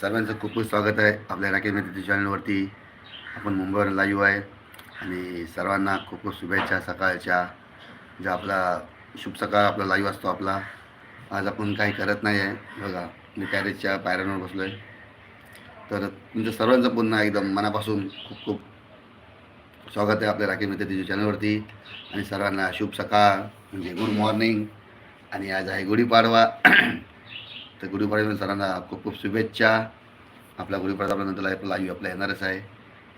सर्वांचं खूप खूप स्वागत आहे. आपल्या राकेश मेहता चॅनलवरती. आपण मुंबईवर लाईव्ह आहे. आणि सर्वांना खूप खूप शुभेच्छा सकाळच्या. ज्या आपला शुभ सकाळ आपला लाईव्ह असतो आपला. आज आपण काही करत नाही आहे. बघा मी टॅरेसच्या पायऱ्यांवर बसलो आहे तर तुमचं सर्वांचं पुन्हा एकदम मनापासून खूप खूप स्वागत आहे आपल्या राकेश मेहता चॅनलवरती. आणि सर्वांना शुभ सकाळ म्हणजे गुड मॉर्निंग आणि आज आहे गुढीपाडवा. तर गुढीपाडव्यामध्ये सरांना खूप खूप शुभेच्छा. आपला गुढीपाडा आपला नंतर लाईव्ह लाईव्ह आपला येणारच आहे.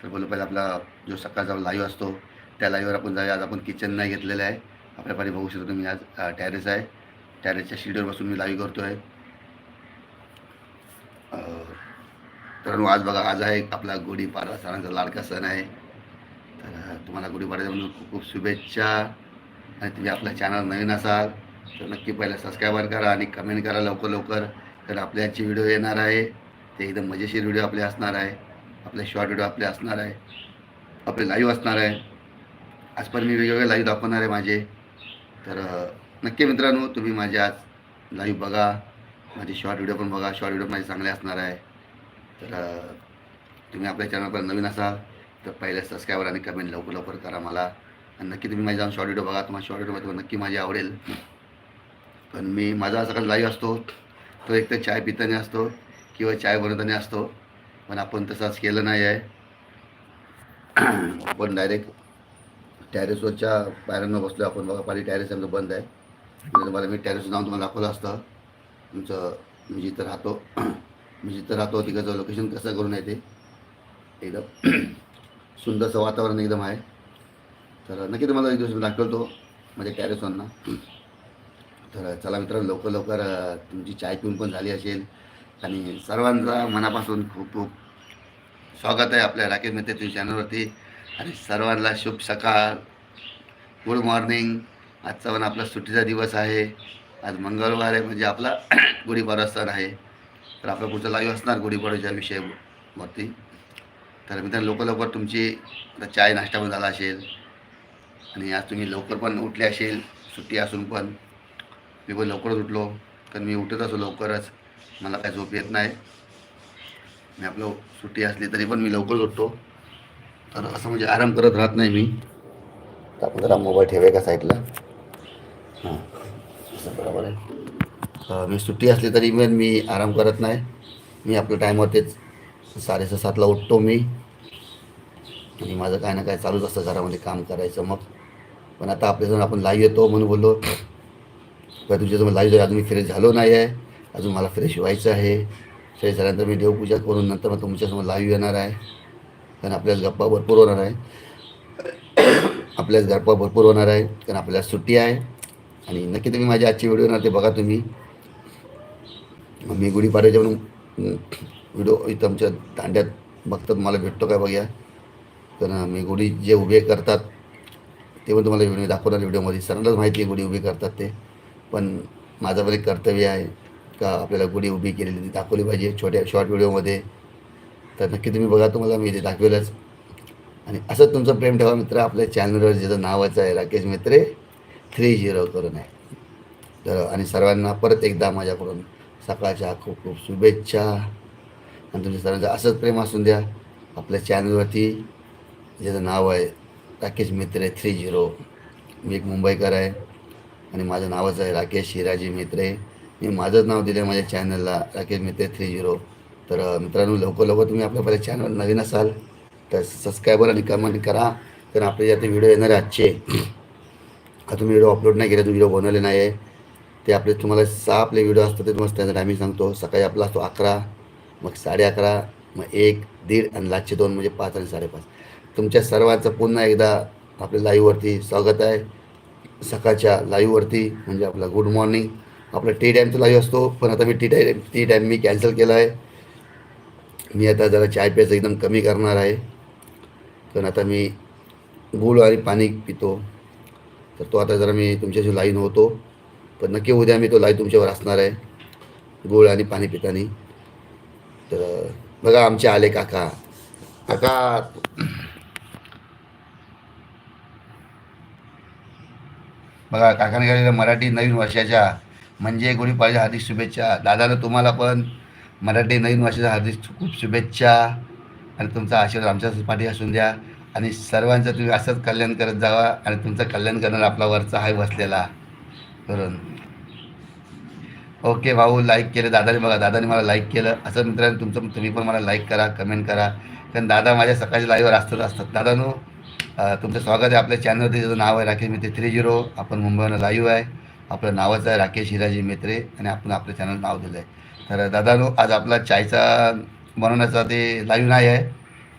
तर बोलू पाहिजे आपला जो सकाळचा लाईव्ह असतो त्या लाईव्हवर आपण जाऊया. आज आपण किचन नाही घेतलेलं आहे. आपल्या बघू शकतो मी आज टॅरेस आहे. टॅरेसच्या शिडीवर बसून मी लाईव्ह करतो आहे तर आज बघा आज आहे आपला गुढीपाडा सणांचा लाडका सण आहे. तर तुम्हाला गुढीपाडव्याच्या म्हणून खूप खूप शुभेच्छा. आणि तुम्ही आपल्या चॅनल नवीन असाल तर नक्की पहिला सबस्क्राईबर करा आणि कमेंट करा लवकर लवकर. तर आपल्याची व्हिडिओ येणार आहे. ते एकदम मजेशीर व्हिडिओ आपले असणार आहे. आपले शॉर्ट व्हिडिओ आपले असणार आहे. आपले लाईव्ह असणार आहे. आज पण मी वेगवेगळे लाईव्ह दाखवणार आहे माझे. तर नक्की मित्रांनो तुम्ही माझे आज लाईव्ह बघा. माझे शॉर्ट व्हिडिओ पण बघा. शॉर्ट व्हिडिओ माझे चांगले असणार आहे. तर तुम्ही आपल्या चॅनलवर नवीन असाल तर पहिले सबस्क्राईबर आणि कमेंट लवकर लवकर करा मला. आणि नक्की तुम्ही माझे जाऊन शॉर्ट व्हिडिओ बघा. तुम्हाला शॉर्ट व्हिडिओमध्ये नक्की माझी आवडेल. पण मी माझा सकाळ लाईव्ह असतो तो एक तर चाय पिताना असतो किंवा चाय बनवताना असतो. पण आपण तसाच केलं नाही आहे. आपण डायरेक्ट टॅरेसवरच्या पायऱ्यांना बसलो आपण. बघा पाणी टॅरेस आमचं बंद आहे. मला तुम्हाला मी टॅरेसवर जाऊन तुम्हाला दाखवलं असतं. तुमचं मी जिथं राहतो मी जिथं राहतो तिकडचं लोकेशन कसं करून येते ते एकदम सुंदरसं वातावरण एकदम आहे. तर नक्की तुम्हाला एक दिवस मी दाखवतो म्हणजे टॅरेसवरनं तर चला मित्रांनो लवकर लवकर तुमची चाय पिऊन पण झाली असेल. आणि सर्वांचा मनापासून खूप खूप स्वागत आहे आपल्या राकेश मेहते तुम्ही चॅनलवरती. आणि सर्वांना शुभ सकाळ. गुड मॉर्निंग आजचा पण आपला सुट्टीचा दिवस आहे. आज मंगळवार आहे म्हणजे आपला गुढीपाडवा सण आहे. तर आपला पुढचा लाईव्ह असणार गुढीपाडव्याच्या विषयावरती. तर मित्रांनो लवकर लवकर तुमची आता चाय नाश्ता पण झाला असेल. आणि आज तुम्ही लवकर पण उठले असेल सुट्टी असून पण. मी पण लवकरच उठलो. कारण मी उठत असो लवकरच. मला काय झोप येत नाही. मी आपलं सुट्टी असली तरी पण मी लवकरच उठतो. तर असं म्हणजे आराम करत राहत नाही मी. तर आपण जरा मोबाईल ठेवाय का साईडला हां. असं बरोबर आहे. मी सुट्टी असली तरी पण मी आराम करत नाही. मी आपल्या टाईमवरतीच साडेसहा सातला उठतो मी. आणि माझं काय ना काय चालूच असतं. घरामध्ये काम करायचं मग. पण आता आपल्याजवळ आपण लाईव्ह येतो म्हणून बोललो पण तुमच्याजवळ लाईव्ह अजून मी फ्रेश झालो नाही आहे अजून मला फ्रेश व्हायचं आहे फ्रेश झाल्यानंतर मी देवपूजा करून नंतर मग तुमच्यासमोर लाईव्ह येणार आहे. कारण आपल्याला गप्पा भरपूर होणार आहे. आपल्याच गप्पा भरपूर होणार आहे कारण आपल्याला सुट्टी आहे. आणि नक्की तुम्ही माझी आजची व्हिडिओ येणार ते बघा तुम्ही. मग मी गुढीपाड्याच्या म्हणून व्हिडिओ इथं आमच्या दांड्यात बघतात मला भेटतो काय बघूया. कारण मी गुढी जे उभे करतात ते पण तुम्हाला व्हिडिओ दाखवणार व्हिडिओमध्ये सरांनाच माहिती आहे गुढी उभी करतात ते. पण माझं पण एक कर्तव्य आहे का आपल्याला गुढी उभी केलेली ती दाखवली पाहिजे छोट्या शॉर्ट व्हिडिओमध्ये तर नक्की तुम्ही बघा तुम्हाला मी ते दाखवेलच. आणि असंच तुमचं प्रेम ठेवा मित्र. आपल्या चॅनलवर ज्याचं नावाचं आहे राकेश मित्रे थ्री झिरो करून आहे. तर आणि सर्वांना परत एकदा माझ्याकडून सकाळच्या खूप खूप शुभेच्छा. आणि तुमच्या सर्वांचं असंच प्रेम असून द्या. आपल्या चॅनलवरती ज्याचं नाव आहे राकेश मित्रे थ्री झिरो मी एक मुंबईकर आहे. आणि माझं नावच आहे राकेश हिराजी मित्रे. मी माझंच नाव दिलं आहे माझ्या चॅनलला राकेश मित्रे थ्री झिरो तर मित्रांनो लवकर लवकर तुम्ही आपल्या पहिल्या चॅनल नवीन असाल तर सबस्क्रायबर आणि कमेंट करा. तर आपले जे आता व्हिडिओ येणार आहे आजचे आता तुम्ही व्हिडिओ अपलोड नाही केले तुम्ही व्हिडिओ बनवले नाही आहे ते आपले तुम्हाला सहा आपले व्हिडिओ असतात ते तुम्हाला त्यांचा टायमिंग सांगतो. सकाळी आपला असतो अकरा मग साडे अकरा मग एक दीड आणि लास्टचे दोन म्हणजे पाच आणि साडेपाच. तुमच्या सर्वांचं पुन्हा एकदा आपल्या लाईव्हवरती स्वागत आहे. सकाळच्या लाईव्हवरती म्हणजे आपला गुड मॉर्निंग आपला टी टाईमचा लाईव्ह असतो पण आता मी टी टाईम टी टाईम मी कॅन्सल केला आहे. मी आता जरा चाय प्यायचं एकदम कमी करणार आहे. कारण आता मी गूळ आणि पाणी पितो. तर तो आता जरा मी तुमच्याशी लाईन होतो. पण नक्की उद्या मी तो लाईव्ह तुमच्यावर असणार आहे गूळ आणि पाणी पितानी. तर बघा आमचे आले काका. काका. बघा काकांकडे मराठी नवीन वर्षाच्या म्हणजे गुढीपाडव्याच्या हार्दिक शुभेच्छा. दादानं तुम्हाला पण मराठी नवीन वर्षाच्या हार्दिक खूप शुभेच्छा. आणि तुमचा आशीर्वाद आमच्या पाठी असून द्या. आणि सर्वांचं तुम्ही असंच कल्याण करत जावा. आणि तुमचं कल्याण करणार आपला वरचा आहे बसलेला. करून ओके भाऊ लाईक केलं. दादाने बघा दादाने मला लाईक केलं. असं मित्रांनो तुमचं तुम्ही पण मला लाईक करा कमेंट करा. कारण दादा माझ्या सकाळच्या लाईव्हवर असतच असतात. दादानो तुमचं स्वागत आहे आपल्या चॅनलवरती त्याचं नाव आहे राकेश मित्रे थ्री झिरो आपण मुंबईनं लाईव्ह आहे. आपलं नावच आहे राकेश हिराजी मित्रे आणि आपण आपलं चॅनल नाव दिलं आहे तर दादानो आज आपला चायचा बनवण्याचा ते लाईव्ह नाही आहे.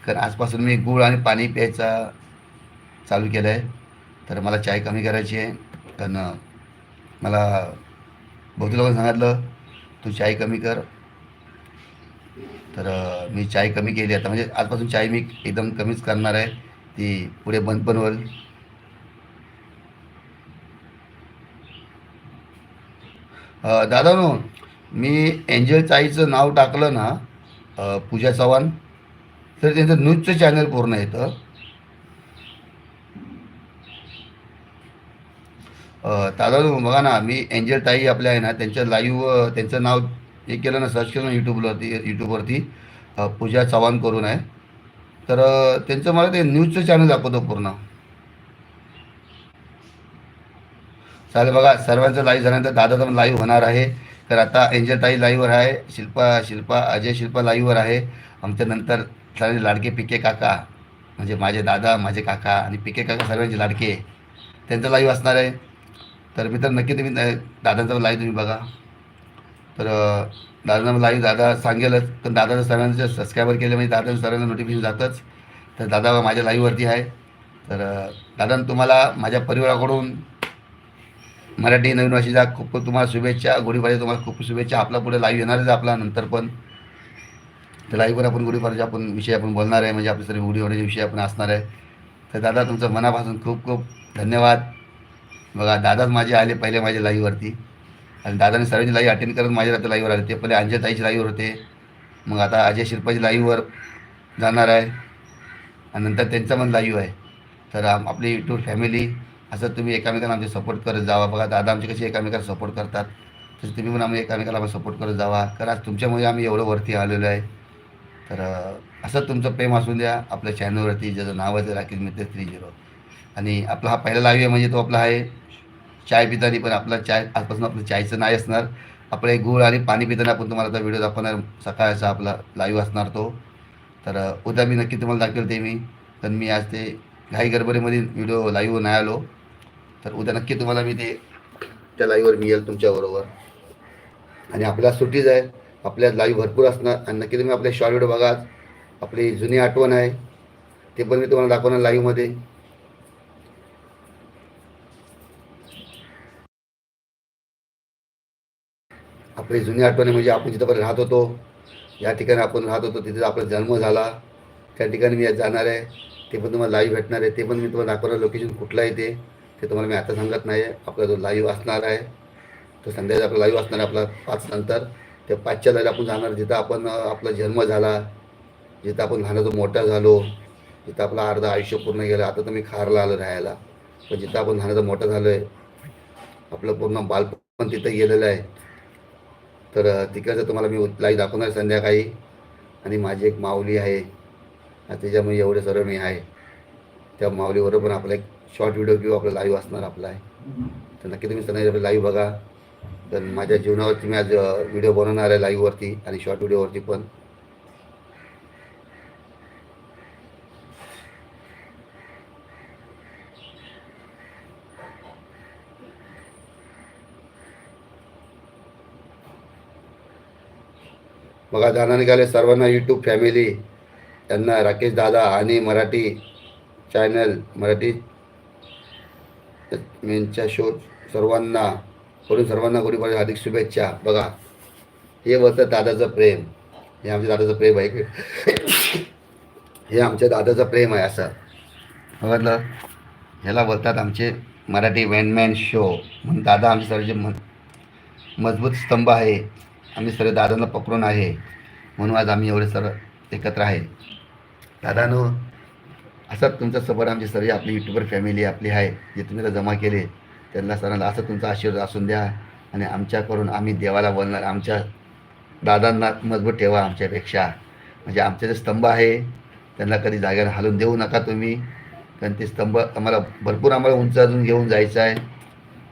कारण आजपासून मी गूळ आणि पाणी प्यायचा चालू केलं आहे तर मला चाय कमी करायची आहे. कारण मला बहुतेक लोकांनी सांगितलं तू चाय कमी कर. तर मी चाय कमी केली. आता म्हणजे आजपासून चाय मी एकदम कमीच करणार आहे. ती पुढे बंद बनवल दादा नो मी एंजल चाईचं नाव टाकलं ना पूजा चव्हाण तर त्यांचं न्यूजचं चॅनल पूर्ण येतं दादा दादा बघा ना मी एंजल ताई आपल्या आहे ना त्यांच्या लाईव्ह त्यांचं नाव हे केलं ना सर्च केलं ना यूट्यूबवरती यूट्यूबवरती पूजा चव्हाण करून आहे. तर त्यांचं मला ते न्यूजचं चॅनल दाखवतो पूर्ण. चालेल बघा सर्वांचं लाईव्ह झाल्यानंतर दादा पण लाईव्ह होणार आहे. तर आता एंजल ताई लाईव्हवर आहे शिल्पा शिल्पा अजय शिल्पा लाईव्हवर आहे. आमच्या नंतर सर्वांचे लाडके पिके काका म्हणजे माझे दादा माझे काका आणि पिके काका सर्वांचे लाडके त्यांचं लाईव्ह असणार आहे. तर मित्र नक्की तुम्ही दादांचा लाईव्ह तुम्ही बघा. तर अं, दादांचा लाईव्ह दादा सांगेलच पण दादाचं सरांचं सबस्क्रायबर केलं म्हणजे दादाचं सरांना नोटिफिकेशन जातंच. तर दादा माझ्या लाईव्हवरती आहे. तर दादा तुम्हाला माझ्या परिवाराकडून मराठी नवीन वर्षाच्या खूप तुम्हाला शुभेच्छा गुढीपाडव्याच्या तुम्हाला खूप शुभेच्छा. आपला पुढे लाईव्ह येणारच आपला नंतर पण. तर लाईव्हवर आपण गुढीपाडव्याच्या आपण विषय आपण बोलणार आहे म्हणजे आपले सर्व गुढीपाडव्याचे विषय आपण असणार आहे. तर दादा तुमचं मनापासून खूप खूप धन्यवाद. बघा दादाच माझे आले पहिले माझ्या लाईव्हवरती आणि दादाने सर्वांची लाईव्ह अटेंड करत माझ्या आता लाईव्हवर आले ते पहिले अंजय ताईची लाईव्हवर होते. मग आता अजय शिल्पाची लाईव्हवर जाणार आहे. आणि नंतर त्यांचा पण लाईव्ह आहे. तर आम- आपली टूर फॅमिली असं तुम्ही एकामेकांना आमचे सपोर्ट करत जावा. बघा दादा आमचे कसे एकामेकाला सपोर्ट करतात. तसं तुम्ही पण आम्ही एकामेकाला सपोर्ट करत जावा. कारण आज तुमच्यामुळे आम्ही एवढं वरती आलेलो आहे. तर असं तुमचं प्रेम असून द्या. आपल्या चॅनलवरती ज्याचं नाव आहे ते राकेश मित्र थ्री झिरो आणि आपला हा पहिला लाईव्ह आहे म्हणजे तो आपला आहे चाय पितानी पण आपला चाय आजपासून आपलं चायचं नाही असणार. आपलं गुळ आणि पाणी पिताना आपण तुम्हाला आता व्हिडिओ दाखवणार. सकाळचा आपला लाईव्ह असणार तो. तर उद्या मी नक्की तुम्हाला दाखवेल ते मी. पण मी आज ते घाई गडबडीमध्ये व्हिडिओ लाईव्ह नाही आलो. तर उद्या नक्की तुम्हाला मी ते त्या लाईव्हवर मी येईल तुमच्याबरोबर आणि आपल्या सुट्टीच आहे. आपल्या लाईव्ह भरपूर असणार. आणि नक्की तुम्ही आपले शॉर्ट व्हिडिओ बघा. आपली जुनी आठवण आहे. ते पण मी तुम्हाला दाखवणार लाईव्हमध्ये आपली जुनी आठवणी म्हणजे आपण जिथं राहत होतो या ठिकाणी आपण राहत होतो तिथे आपला जन्म झाला. त्या ठिकाणी मी आज जाणार आहे. ते पण तुम्हाला लाईव्ह भेटणार आहे. ते पण मी तुम्हाला दाखवणार लोकेशन कुठलं आहे ते. ते तुम्हाला मी आता सांगत नाही. आहे आपला जो लाईव्ह असणार आहे तो संध्याकाळी आपला लाईव्ह असणार आहे आपला पाच नंतर. ते पाचच्या लाईव्ह आपण जाणार. जिथं आपण आपला जन्म झाला जिथं आपण लहानाचं मोठा झालो जिथं आपलं अर्धं आयुष्य पूर्ण गेलं. आता तर मी खारला आलो राहायला. पण जिथं आपण लहानाचं मोठं झालो आहे आपलं पूर्ण बालपण तिथं गेलेलं आहे. तर तिकडचं तुम्हाला मी लाईव्ह दाखवणार संध्याकाळी. आणि माझी एक माऊली आहे. त्याच्यामुळे एवढे सर्व मी आहे. त्या माऊलीबरोबर पण आपला एक शॉर्ट व्हिडिओ किंवा आपला लाईव्ह असणार आपला आहे. तर नक्की तुम्ही संध्याकाळी लाईव्ह बघा. तर माझ्या जीवनावरती मी आज व्हिडिओ बनवणार आहे लाईव्हवरती आणि शॉर्ट व्हिडिओवरती पण. बघा जाणार निघाले सर्वांना यूट्यूब फॅमिली त्यांना राकेश दादा आणि मराठी चॅनल मराठी यांच्या शो सर्वांना करून सर्वांना गुढीपाडव्या हार्दिक शुभेच्छा. बघा हे होतं दादाचं प्रेम. हे आमच्या दादाचं प्रेम आहे. हे आमच्या दादाचं प्रेम आहे असं. बघितलं? ह्याला बोलतात आमचे मराठी वॅनमॅन शो म्हणून दादा आमच्या सर्वचे मजबूत स्तंभ आहे. आम्ही सर्व दादांना पकडून आहे. म्हणून आज आम्ही एवढे सर्व एकत्र आहे. दादानो असंच तुमचा सपोर्ट आमची सर्व आपली युट्यूबर फॅमिली आपली आहे जे तुम्ही जमा केले त्यांना सरांना असं तुमचा आशीर्वाद असून द्या आणि आमच्याकडून आम्ही देवाला बोलणार आमच्या दादांना मजबूत ठेवा आमच्यापेक्षा. म्हणजे आमचे जे स्तंभ आहे त्यांना कधी जागेला हलून देऊ नका तुम्ही. कारण ते स्तंभ आम्हाला भरपूर आम्हाला उंच अजून घेऊन जायचं आहे.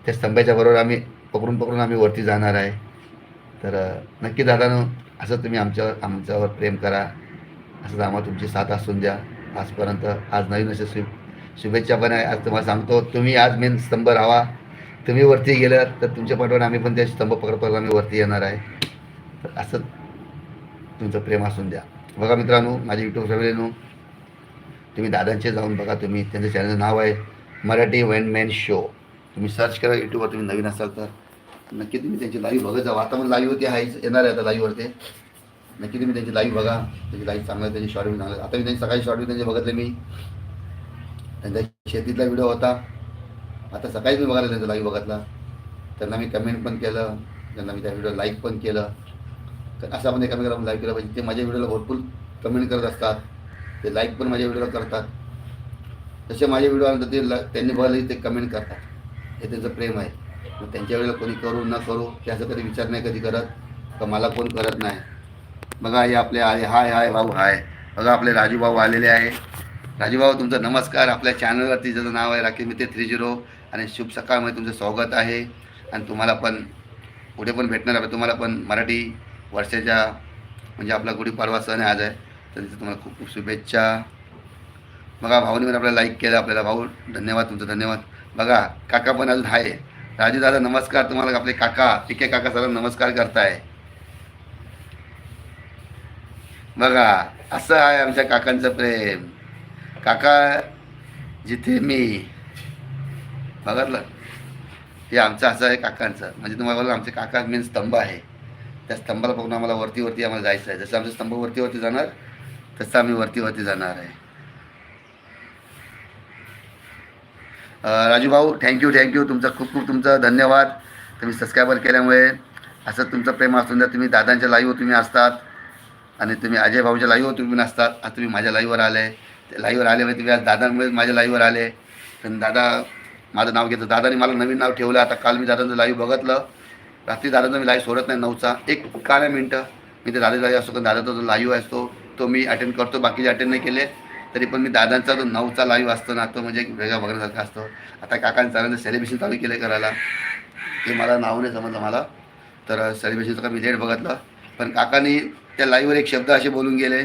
त्या स्तंभाच्या बरोबर आम्ही पकडून पकडून आम्ही वरती जाणार आहे. तर नक्की दादानं असं तुम्ही आमच्यावर आमच्यावर प्रेम करा. असंच आम्हाला तुमची साथ असून द्या. आजपर्यंत आज नवीन असे शु शुभेच्छा पण आहे. आज तुम्हाला सांगतो तुम्ही आज मेन स्तंभ राहा. तुम्ही वरती गेलात तर तुमच्या पाठवून आम्ही पण त्या स्तंभ पकडत आम्ही वरती येणार आहे. तर असं तुमचं प्रेम असून द्या. बघा मित्रांनो माझ्या यूट्यूब फॅमिलीनो तुम्ही दादांचे जाऊन बघा. तुम्ही त्यांचं चॅनलचं नाव आहे मराठी वेन मॅन शो तुम्ही सर्च करा यूट्यूबवर तुम्ही नवीन असाल तर. नक्की तुम्ही त्यांची लाईव्ह बघत जावा आता मग लाईव्ह होती आहेच येणार आहे आता लाईव्हवरती नक्की तुम्ही त्यांची लाईव्ह बघा. त्यांची लाईव्ह चांगलं त्यांची शॉर्ट व्हिडिओ चांगलं आता मी त्यांची सकाळी शॉर्ट व्हिडिओ त्यांचे बघितले मी. त्यांचा शेतीतला व्हिडिओ होता. आता सकाळीच मी बघायला त्यांचा लाईव्ह बघितला. त्यांना मी कमेंट पण केलं. त्यांना मी त्या व्हिडिओ लाईक पण केलं. तर असं आपण एकामेकाला लाईक केलं पाहिजे. ते माझ्या व्हिडिओला भरपूर कमेंट करत असतात. ते लाईक पण माझ्या व्हिडिओला करतात. तसे माझे व्हिडिओ आल्यानंतर ते ला- त्यांनी बघायला ते कमेंट करतात. हे त्यांचं प्रेम आहे. मग त्यांच्या वेळेला कोणी करू न करू ते असं कधी विचार नाही कधी करत. तर मला कोण करत नाही? बघा हे आपले आहे हाय हाय भाऊ हाय. बघा आपले राजूभाऊ आलेले आहे. राजूभाऊ तुमचं तुमचा नमस्कार. आपल्या चॅनलवरती ज्याचं नाव आहे राखी मित्र थ्री झिरो. आणि शुभ सकाळमध्ये तुमचं स्वागत आहे. आणि तुम्हाला पण पुढे पण भेटणार आहे. तुम्हाला पण मराठी वर्षाच्या म्हणजे आपला गुढीपाडवा सण आहे आज आहे. तर तिथं तुम्हाला खूप खूप शुभेच्छा. बघा भाऊने पण आपल्याला लाईक केलं. आपल्याला भाऊ धन्यवाद तुमचं धन्यवाद. बघा काका पण अजून आहे. राजू दादा नमस्कार. तुम्हाला आपले काका पिके काका सर्वांना नमस्कार करताय. बघा असं आहे आमच्या काकांचं प्रेम. काका जिथे मी बघितलं? हे आमचं असं आहे काकांचं. म्हणजे तुम्हाला बोला आमचे काका मेन स्तंभ आहे. त्या स्तंभाला बघून आम्हाला वरती वरती आम्हाला जायचं आहे. जसं आमचं स्तंभ वरती वरती जाणार तसं आम्ही वरती वरती जाणार आहे. राजूभाऊ राजू भाऊ थँक्यू थँक्यू तुमचा खूप खूप तुमचा धन्यवाद. तुम्ही सबस्क्रायबर केल्यामुळे असं तुमचं प्रेम असून द्या. तुम्ही दादांच्या लाईव्ह तुम्ही असतात आणि तुम्ही अजय भाऊच्या लाईव्ह तुम्ही नसतात आज तुम्ही माझ्या लाईव्हवर आले. ते लाईव्हवर आले म्हणजे तुम्ही आज दादांमुळे माझ्या लाईव्हवर आले. पण दादा माझं नाव घेतलं. दादाने मला नवीन नाव ठेवलं. आता काल मी दादांचं लाईव्ह बघितलं. रात्री दादाचं मी लाईव्ह सोडत नाही नऊचा. एक काळ्या मिनटं मी ते दादा लाईव्ह असतो. कारण दादाचा जो लाईव्ह असतो तो मी अटेंड करतो. बाकीचे अटेंड नाही केले. तरी पण मी दादांचा तो नऊचा लाईव्ह असतो ना तो म्हणजे वेगळा बघण्यासारखा असतो. आता काकांनी चांगलं सेलिब्रेशन चालू केलं करायला. ते मला नाव नाही समजलं मला तर सेलिब्रेशनचं का मी लेट बघितलं. पण काकांनी त्या लाईव्हवर एक शब्द असे बोलून गेले.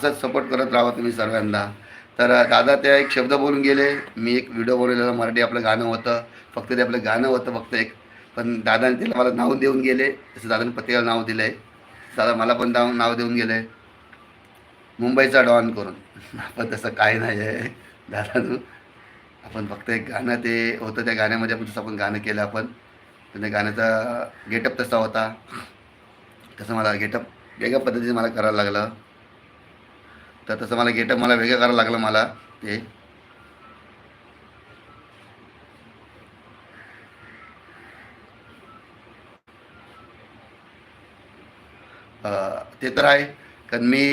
असंच सपोर्ट करत राहा तुम्ही सर्वांना. तर दादा त्या एक शब्द बोलून गेले. मी एक व्हिडिओ बनवलेला मराठी आपलं गाणं होतं. फक्त ते आपलं गाणं होतं फक्त एक. पण दादाने त्याला मला नाव देऊन गेले. तसं दादाने प्रत्येकाला नाव दिलं आहे दादा मला पण नाव नाव देऊन गेलं. आहे मुंबईचा डॉन करून. आपण तसं काय नाही आहे दादा तू आपण फक्त एक गाणं ते होतं. त्या गाण्यामध्ये आपण तसं आपण गाणं केलं आपण. पण त्या गाण्याचा गेटअप तसा होता. तसं मला गेटअप वेगळ्या पद्धतीने मला करायला लागलं. तर तसं मला गेटअप मला वेगळं करायला लागलं मला ते. ते तर आहे. कारण मी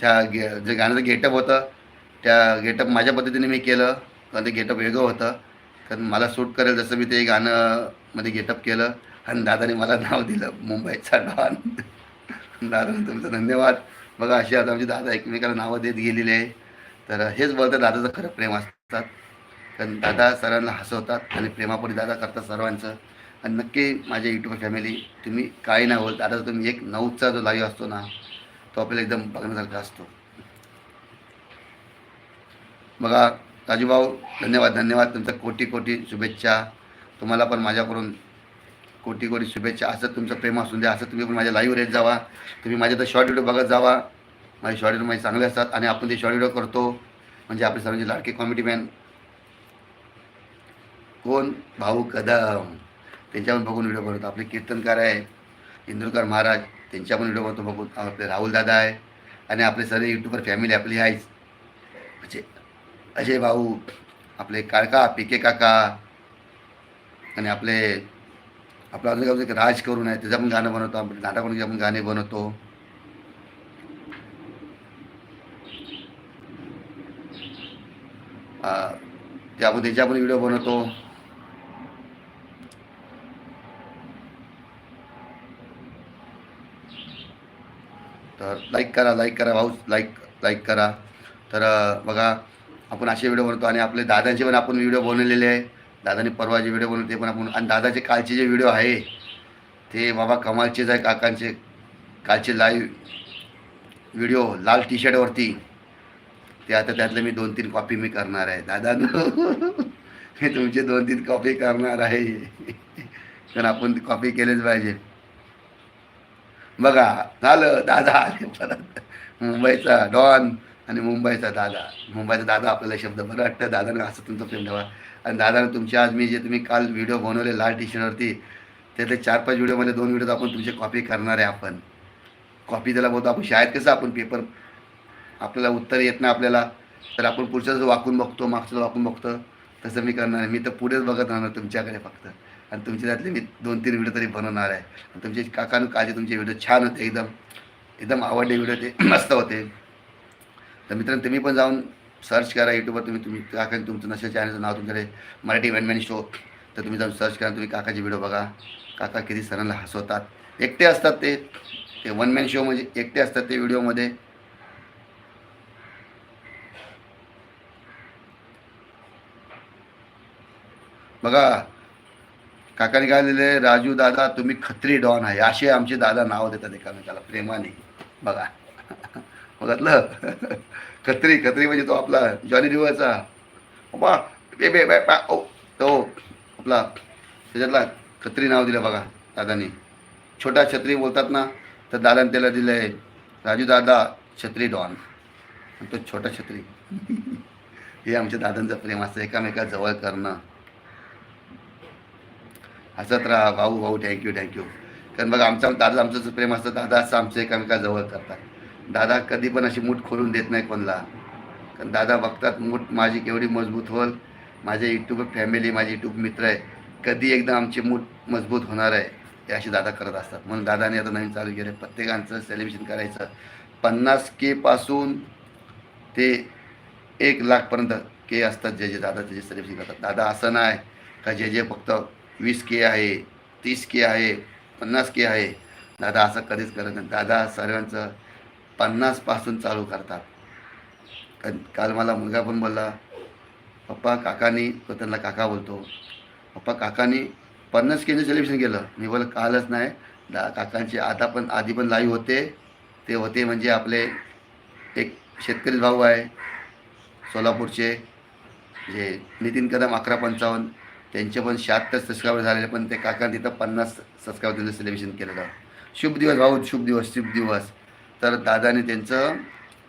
त्या गे जे गाण्याचं गेटअप होतं त्या गेटअप माझ्या पद्धतीने मी केलं. कारण ते गेटअप वेगळं होतं. कारण मला सूट करेल जसं मी ते गाणं मध्ये गेटअप केलं. आणि दादाने मला नाव दिलं मुंबईचा डॉन. दादा तुमचं धन्यवाद. बघा अशी आता आमची दादा एकमेकाला नावं देत गेलेली आहे. तर हेच बोलतात दादाचं खरं प्रेम असतात. कारण दादा सर्वांना हसवतात आणि प्रेमापुढे दादा करतात सर्वांचं. आणि नक्की माझ्या यूट्यूब फॅमिली तुम्ही काही नाही बोलत. दादाचा तुम्ही एक नऊचा जो लाईव्ह असतो ना तो आपल्याला एकदम बघण्यासारखा असतो. बघा राजूभाऊ धन्यवाद धन्यवाद. तुमचं कोटी कोटी शुभेच्छा. तुम्हाला पण माझ्याकडून कोटी कोटी शुभेच्छा. असं तुमचं प्रेम असून द्या. असं तुम्ही पण माझ्या लाईव्ह रेट जावा. तुम्ही माझ्या तर शॉर्ट व्हिडिओ बघत जावा. माझे शॉर्ट व्हिडिओ माझे चांगले असतात आणि आपण ते शॉर्ट व्हिडिओ करतो. म्हणजे आपले सर्वांचे लाडके कॉमेडी मॅन कोण? भाऊ कदम. त्यांच्यावर बघून व्हिडिओ बनवतो. आपले कीर्तनकार आहे. इंदुरकर महाराज. त्यांच्या पण व्हिडिओ बनवतो बघून. आपले राहुल दादा आहे. आणि आपले सर्व यूट्यूबर फॅमिली आपली आहेच. म्हणजे अजय भाऊ. आपले काका पी के काका. आणि आपले आपला अजून गावचं एक राज करून आहे त्याचं पण गाणं बनवतो आपण नाटकामध्ये आपण गाणे बनवतो. ते आपण त्याचे आपण व्हिडिओ बनवतो. तर लाईक करा लाईक करा भाऊ लाईक लाईक करा. तर बघा आपण असे व्हिडिओ बनवतो आणि आपले दादांचे पण आपण व्हिडिओ बनवलेले आहे. दादाने परवा जे व्हिडिओ बनवले ते पण आपण आणि दादाचे कालचे जे व्हिडिओ आहे ते बाबा कमालचेच आहे काकांचे कालचे लाईव्ह व्हिडिओ लाल टी शर्टवरती ते आता त्यातलं मी दोन तीन कॉपी मी करणार आहे. दादा मी तुमचे दोन तीन कॉपी करणार आहे. कारण आपण ती कॉपी केलीच पाहिजे. बघा झालं दादा आले परत. मुंबईचा डॉन आणि मुंबईचा दादा. मुंबईचा दादा आपल्याला शब्द बरं वाटतं. दादानं असं तुमचं प्रेम ठेवा. आणि दादानं तुमच्या आज मी जे तुम्ही काल व्हिडिओ बनवले लाल टी शर्टवरती त्यातले चार पाच व्हिडिओमध्ये दोन व्हिडिओ आपण तुमचे कॉपी करणार आहे आपण. कॉपी त्याला बोलतो आपण शाळेत कसं आपण पेपर आपल्याला उत्तर येत नाही आपल्याला तर आपण पुढचं जर वाकून बघतो मागचं वाकून बघतो तसं मी करणार आहे. मी तर पुढेच बघत राहणार तुमच्याकडे फक्त. आणि तुमच्या त्यातले मी दोन तीन व्हिडिओ तरी बनवणार आहे. आणि तुमचे काकानं काजे तुमचे व्हिडिओ छान होते एकदम एकदम आवडले व्हिडिओ ते मस्त होते. तर मित्रांनो तुम्ही पण जाऊन सर्च करा यूट्यूबवर तुम्ही तुम्ही काका तुमचं नसेल चॅनलचं नाव तुमच्याकडे मराठी वॅनमॅन शो तर तुम्ही जाऊन सर्च करा तुम्ही काकाचे व्हिडिओ बघा. काका किती सरांना हसवतात. एकटे असतात ते. ते वन मॅन शो म्हणजे एकटे असतात ते व्हिडिओमध्ये बघा काकाने काय लिहिले राजू दादा तुम्ही खत्री डॉन आहे. असे आमचे दादा नाव देतात एकामेकाला. प्रेमाने. बघा. बघितलं खत्री खत्री म्हणजे तो आपला जॉनी रिव्हरचा बाबा बे बे बे बा ओ तो आपला त्याच्यातला खत्री नाव दिलं बघा दादानी. छोटा छत्री बोलतात ना तर दादाने त्याला दिलं आहे राजू दादा छत्री डॉन. तो छोटा छत्री. हे आमच्या दादांचं प्रेम असतं एकामेका जवळ करणं. हसत राहा भाऊ भाऊ थँक्यू थँक्यू कारण बघा आमचा दादा आमचं प्रेम असतं दादा असं आमचं एकामेका जवळ करतात. दादा कधी पण अशी मूठ खोलून देत नाही कोणाला. कारण दादा बघतात मूठ माझी केवढी मजबूत होईल माझे यूट्यूब फॅमिली माझे यूट्यूब मित्र आहे. कधी एकदा आमची मूठ मजबूत होणार आहे हे अशी दादा करत असतात. म्हणून दादाने आता नवीन चालू केलं प्रत्येकांचं सेलिब्रेशन करायचं. पन्नास के पासून ते एक लाखपर्यंत के असतात जे जे दादा त्याचे सेलिब्रेशन करतात. दादा असं नाही का जे जे फक्त वीस के आहे तीस के आहे पन्नास के आहे. दादा असं कधीच करत नाही. दादा सर्वांचं पन्नासपासून चालू करतात. कारण काल मला मुलगा पण बोलला पप्पा काकानी तो त्यांना काका बोलतो पप्पा काकानी पन्नास केचं सेलिब्रेशन केलं. मी बोल कालच नाही. दा काकांचे आता पण आधी पण लाईव्ह होते. ते होते म्हणजे आपले एक शेतकरी भाऊ आहे सोलापूरचे जे नितीन कदम अकरा पंचावन्न त्यांचे पण शहात्तर सबस्क्रायबर झालेले पण ते काका तिथं पन्नास सबस्क्रायबर त्यांचं सेलिब्रेशन केलेलं. शुभ दिवस भाऊ शुभ दिवस शुभ दिवस. तर दादाने त्यांचं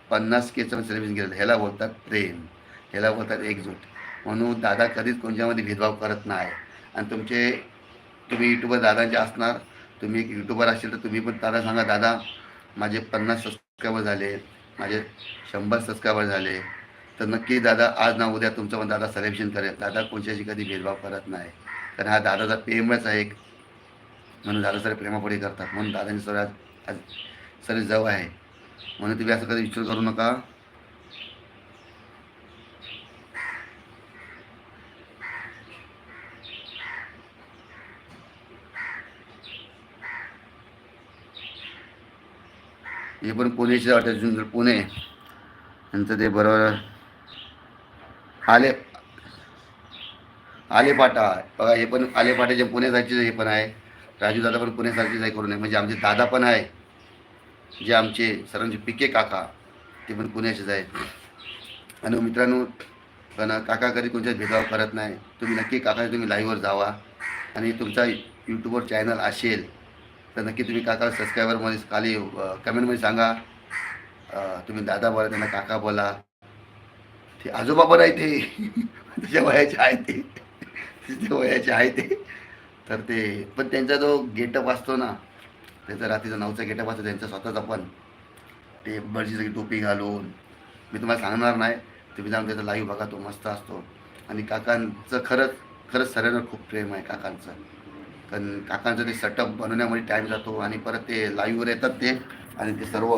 पन्नास केचं सर्व्हिस केलं ह्याला बोलतात प्रेम. ह्याला बोलतात एकजूट. म्हणून दादा कधीच कोणत्यामध्ये भेदभाव करत नाही. आणि तुमचे तुम्ही यूट्यूबर दादांचे असणार. तुम्ही एक यूट्यूबर असेल तर तुम्ही पण दादा सांगा दादा माझे पन्नास सबस्क्रायबर झाले. माझे शंभर सबस्क्रायबर झाले. तर नक्की दादा आज ना उद्या तुमचं पण दादा सर्वेक्षण करेल. दादा कोणत्याशी कधी भेदभाव करत नाही. कारण हा दादाचा प्रेमच आहे एक. म्हणून दादा सर प्रेमापुढे करतात. म्हणून दादांनी सर आज आज सर जाऊ आहे. म्हणून तुम्ही असं कधी विचार करू नका. हे पण पुणेचे वाटत पुणे. नंतर ते बरोबर आले आलेपाटा बघा हे पण आलेपाट्याचे पुण्यासारखेच हे पण आहे. राजू दादा पण पुणे पुण्यासारखेच आहे करून. नये म्हणजे आमचे दादा पण आहे. जे आमचे सरांचे पिके काका ते पण पुण्याचेच आहे आणि हो मित्रांनो पण काका कधी कोणत्याच भेदभाव करत नाही. तुम्ही नक्की काका तुम्ही लाईव्हवर जावा. आणि तुमचा यूट्यूबवर चॅनल असेल तर नक्की तुम्ही काका सबस्क्रायबरमध्ये खाली कमेंटमध्ये सांगा. तुम्ही दादा बोला त्यांना काका बोला. ते आजोबा पण आहे ते. त्याच्या वयाचे आहे ते. त्याच्या वयाचे आहे ते. तर ते पण त्यांचा जो गेटअप असतो ना त्याचं रात्रीचा नऊचं गेटअप असतो त्यांचा स्वतःचा पण. ते बडची सगळी टोपी घालून. मी तुम्हाला सांगणार नाही तुम्ही जाऊन त्याचा लाईव्ह बघा तो मस्त असतो. आणि काकांचं खरंच खरंच सरांवर खूप प्रेम आहे काकांचं. कारण काकांचं ते सेटअप बनवण्यामध्ये टाईम जातो आणि परत ते लाईव्हवर येतात ते. आणि ते सर्व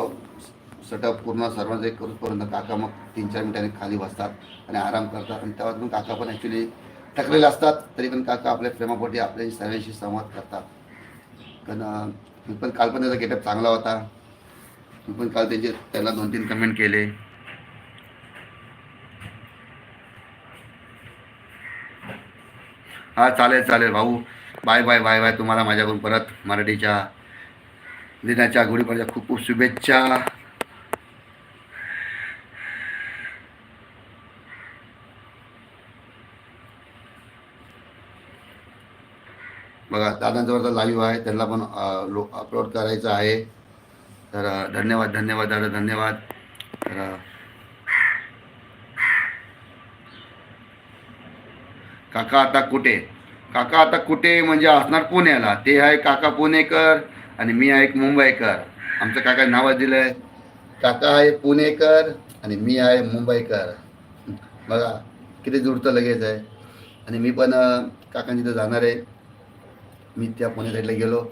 सेटअप पूर्ण सर्वांचं एक करूपर्यंत काका मग तीन चार मिनिटांनी खाली बसतात आणि आराम करतात. आणि तेव्हा पण काका पण ॲक्च्युली थकलेले असतात तरी पण काका आपल्या प्रेमापोटी आपल्या सर्वांशी संवाद करतात. कारण पण काल पण त्याचा गेटअप चांगला होता. मी पण काल त्याचे त्याला दोन तीन कमेंट केले. हा चालेल चालेल भाऊ. बाय बाय बाय बाय तुम्हाला माझ्याकडून परत मराठीच्या दिनाच्या गुढीपाडव्याच्या खूप खूप शुभेच्छा. बघा दादांच्यावरचा लाईव्ह आहे. त्यांना पण लो अपलोड करायचं आहे. तर धन्यवाद धन्यवाद दादा धन्यवाद. तर काका आता कुठे? काका आता कुठे? म्हणजे असणार पुण्याला. ते आहे काका पुणेकर आणि मी आहे एक मुंबईकर. आमचं काका नाव दिलंय. काका आहे पुणेकर आणि मी आहे मुंबईकर. बघा किती जुडतं लगेच आहे. आणि मी पण काकांची तर जाणार आहे. मी त्या पुणे साईडला गेलो.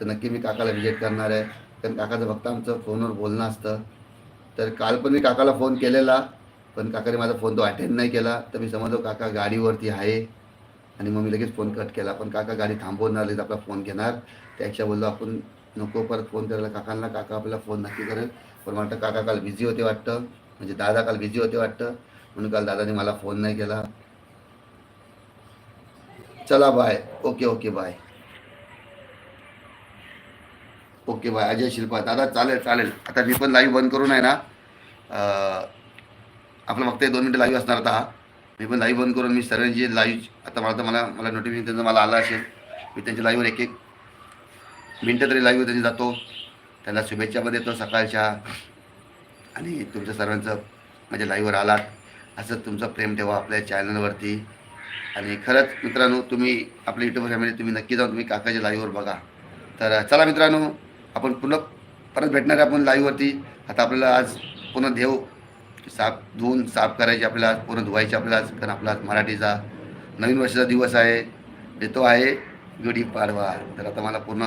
तर नक्की मी काकाला विजिट करणार आहे. कारण काकाचं फक्त आमचं फोनवर बोलणं असतं. तर काल पण मी काकाला फोन केलेला. पण काकाने माझा फोन तो अटेंड नाही केला. तर मी समजलो काका गाडीवरती आहे. आणि मग मी लगेच फोन कट केला. पण काका गाडी थांबवणार लगेच आपला फोन घेणार. त्यापेक्षा बोललो आपण नको परत फोन करायला काकांना. काका आपल्याला फोन नक्की करेल. पण वाटतं काका काल बिझी होते वाटतं. म्हणजे दादा काल बिझी होते वाटतं. म्हणून काल दादाने मला फोन नाही केला. चला bye okay okay bye okay bye. Ajay Shilpa दादा चालेल चालेल. आता मी पण लाईव्ह बंद करून आहे ना आपलं फक्त दोन मिनटं लाईव्ह असणार आता मी पण लाईव्ह बंद करून मी सर्वांची लाईव्ह आता मला तर मला मला नोटिफिकेशन त्यांचं मला आलं असेल. मी त्यांच्या लाईव्हवर एक एक मिनटं तरी लाईव्ह त्यांनी जातो. त्यांना शुभेच्छा पण देतो सकाळच्या. आणि तुमच्या सर्वांचं माझ्या लाईव्हवर आलात. असं तुमचं प्रेम ठेवा आपल्या चॅनलवरती आणि खरंच मित्रांनो तुम्ही आपल्या युट्यूब फॅमिली तुम्ही नक्की जाऊन तुम्ही काकाच्या लाईव्हवर बघा. तर चला मित्रांनो आपण पुन्हा परत भेटणार आहे आपण लाईव्हवरती आता आपल्याला आज पुन्हा देव साफ धुवून साफ करायचे आपल्याला आज पूर्ण धुवायचे आपल्याला आज कारण आपला आज मराठीचा नवीन वर्षाचा दिवस आहे. म्हणजे देतो आहे गुढीपाडवा तर आता मला पूर्ण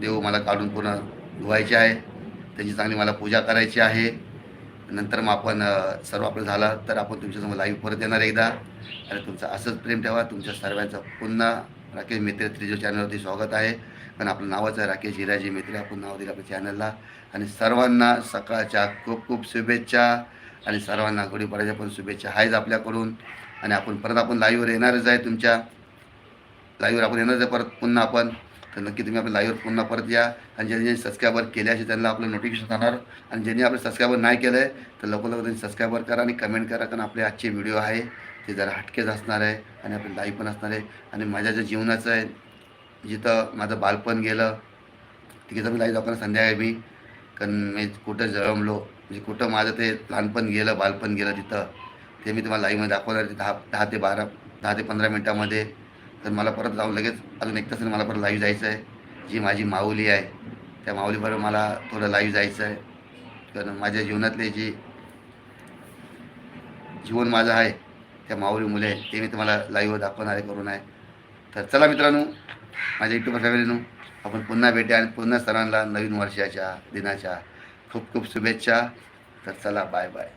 देव मला काढून पूर्ण धुवायचे आहे. त्याची चांगली मला पूजा करायची आहे. नंतर मग आपण सर्व आपलं झालं तर आपण तुमच्यासमोर लाईव्ह परत येणार एकदा. आणि तुमचं असंच प्रेम ठेवा. तुमच्या सर्वांचं पुन्हा राकेश मित्र त्रिजो चॅनलवरती स्वागत आहे. कारण आपलं नावाचं आहे राकेश हिराजी मित्र आपण नाव दिलं आपल्या चॅनलला आणि सर्वांना सकाळच्या खूप खूप शुभेच्छा आणि सर्वांना गुढीपाड्याच्या पण शुभेच्छा. आहेच आपल्याकडून. आणि आपण परत आपण लाईव्हवर येणारच आहे तुमच्या. लाईव्हवर आपण येणारच आहे परत पुन्हा आपण. तर नक्की तुम्ही आपल्या लाईव्हवर पुन्हा परत या. आणि ज्यांनी ज्यांनी सबस्क्रायबर केले असे त्यांना आपलं नोटिफिकेशन जाणार. आणि ज्यांनी आपलं सबस्क्रायबर नाही केलं आहे तर लवकर लवकर त्यांनी सबस्क्रायबर करा आणि कमेंट करा कारण आपले आजचे व्हिडिओ आहे ते जरा हटकेच असणार आहे. आणि आपले लाईव्ह पण असणार आहे. आणि माझ्या ज्या जीवनाचं आहे जिथं माझं बालपण गेलं तिथं मी लाईव्ह दाखवणार संध्याकाळी मी कारण मी कुठं जळमलो म्हणजे कुठं माझं ते लहानपण गेलं बालपण गेलं तिथं ते मी तुम्हाला लाईव्हमध्ये दाखवणार दहा दहा ते बारा दहा ते पंधरा मिनटामध्ये. तर मला परत जाऊन लगेच अजून एक तासाने मला परत लाईव्ह जायचं आहे. जी माझी माऊली आहे त्या माऊलीबरोबर मला थोडं लाईव्ह जायचं आहे. कारण माझ्या जीवनातले जी जीवन माझं आहे त्या माऊली मुले ते मी तुम्हाला लाईव्ह दाखवणार आहे करून आहे. तर चला मित्रांनो माझ्या युट्यूबर फॅमिलीनं आपण पुन्हा भेटूया आणि पुन्हा सरांना नवीन वर्षाच्या दिनाच्या खूप खूप शुभेच्छा. तर चला बाय बाय